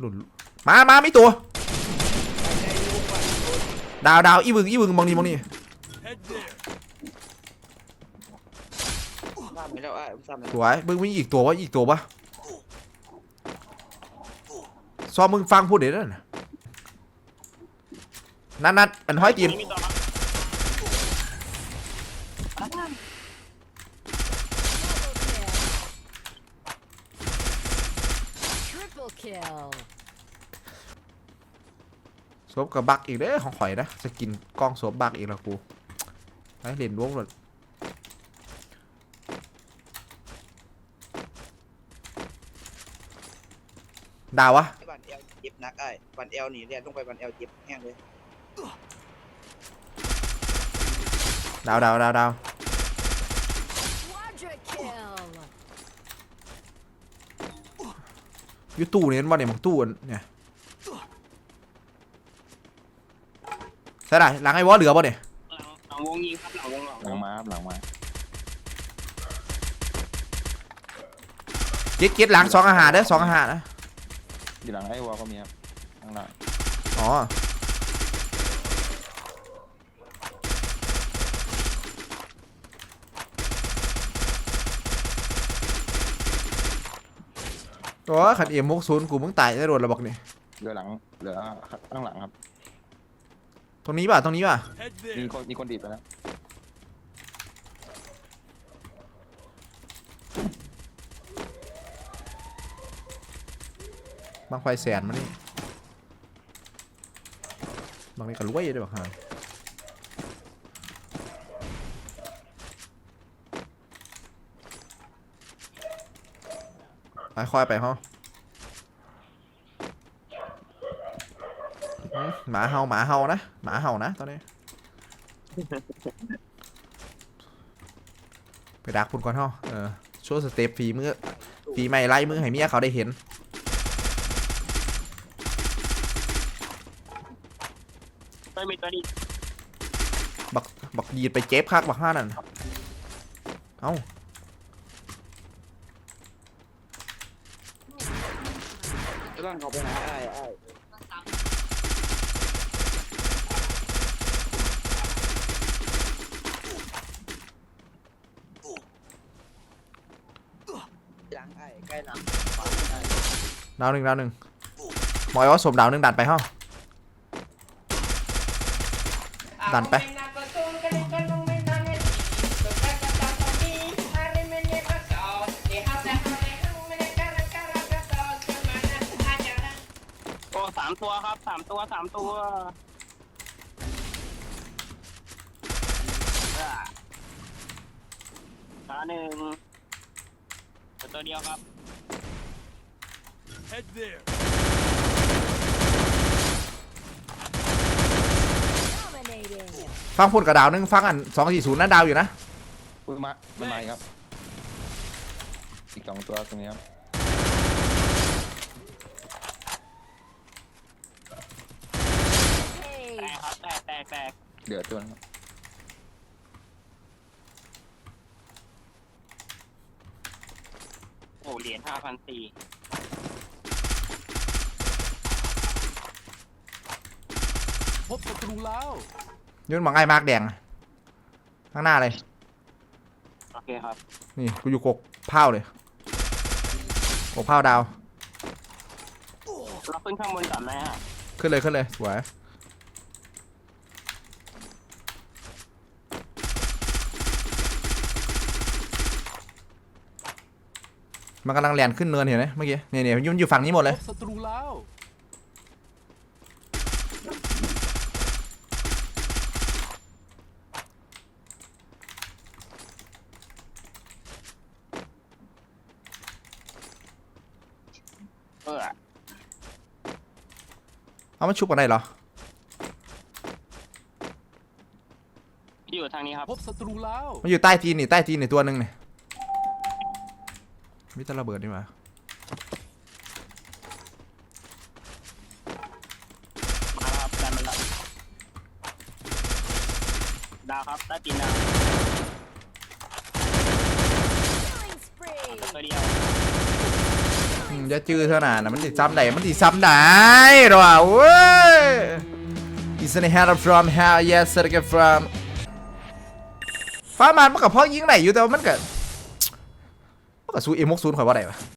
หลุดมามาไม่ตัว ดาวดาวอีบึงอีบึงมองนี่มองนี่ Head there. ทำไปแล้วไอ้ผมทำไปสวยมึงมีอีกตัววะอีกตัวปะซ้อมมึงฟังพูดเดี๋ยวนั่นน่ะนัดนัดอันห้อยตีนนี่มีตัวครั บ Triple kill. สวมกับบักอีกเด้อของข่อยนะจะกินกล้องสวมบักอีกแล้วกูไอ้เล่นวงเลยดาววะไอ้บันเอลเจ็บนักไอ้บันเอลนี่เรียนลงไปบันเอลเจ็บแห้งเลย ดาวดาวดาวดาว อยูตู้เนี่ยมันเนี่ยมันตู้อันเนี่ยใช่ไหมหลังไอ้วอลเหลือป่ะเนี่ยหลังหลังวงยิงครับหลังวงหลังหลังมาครับหลังมาเก็ตเก็ตหลังสองอาหารเด้อสองอาหารนะอยู่หลังไอ้วอลก็มีครับข้างหลังอ๋อ โอ้ขันเอ็มมุกศูนย์กูมึงตายได้โดนระบอกนี่เหลือหลังเหลือข้างหลังครับ ตรงนี้ป่ะตรงนี้ป่ะ Head มี there. คนมีคนดีดไปแล้วบางไฟแสนมานี่บางนี่ก็รวยด้วยบักฮา ไปค่อยไปฮะอืมหมาเห่าหมาเห่านะ หมาเห่านะตอนนี้ ไปดักพุ่นก่อนเฮาเออโชว์สเต็ปฝีมือฝีใหม่ไล่มือให้เมียเขาได้เห็นไม่มีตัวนี้บักบักยีดไปเจ็บคักบักห้านั่น เอ้า จะต้องเขาไปไหาไอ้ไอ้หลังไอ้ใกล้หลังขวาไอ้ดาวหนึ่งดาวหนึ่งหมอยว่าสมดาวหนึ่งดันไปเฮ้าดันไปโอ้สามตัวครับสามตัวสามตัวอ่าขาหนึ่งเหลือตัวเดียวครับ Head there. Dominating. ฟังพูดกับดาวหนึ่งฟังอันสองสี่ศูนย์นั่นดาวอยู่นะอุ้ยมามันมาอีกครับ อีกสองตัวตรงนี้ครับ แต Hey. กครับ แตกแตกแตกเหลือตัวนึงครับโอ้เหรียญห้าพันสี่พบศัตรูแล้วยืนหมังไอ้มากแดงข้างหน้าเลย โอเคครับ นี่กูอยู่กกเผาเลยกกเผาดาว เราขึ้นข้างบนก่อนไหมฮะ ขึ้นเลยขึ้นเลยสวย มันกำลังแลนขึ้นเนินเห็นไหมเมื่อกี้เนี่ยเนี่ยยุ่นอยู่ฝั่งนี้หมดพเลยบศัตรูแล้วเออเอามาชุบกันได้เหรออยู่ทางนี้ครับพบศัตรูแล้วมันอยู่ใต้ตีนนี่ใต้ตีนนี่ตัวหนึ่งนี่ มิตรระเบิดนี่มามาแล้วคบดันมันะดานดาวย่าจื้อเท่านั้นนะมันติดซ้ำไหนมันติดซ้ำไหนหรอเว้ย is any head from hell yes sir from ฟ้ามันมันกับพ่อยิงไหนอยู่แต่ว่ามันกับ ก็ซูเอมกซูนข่อยว่าไดวะ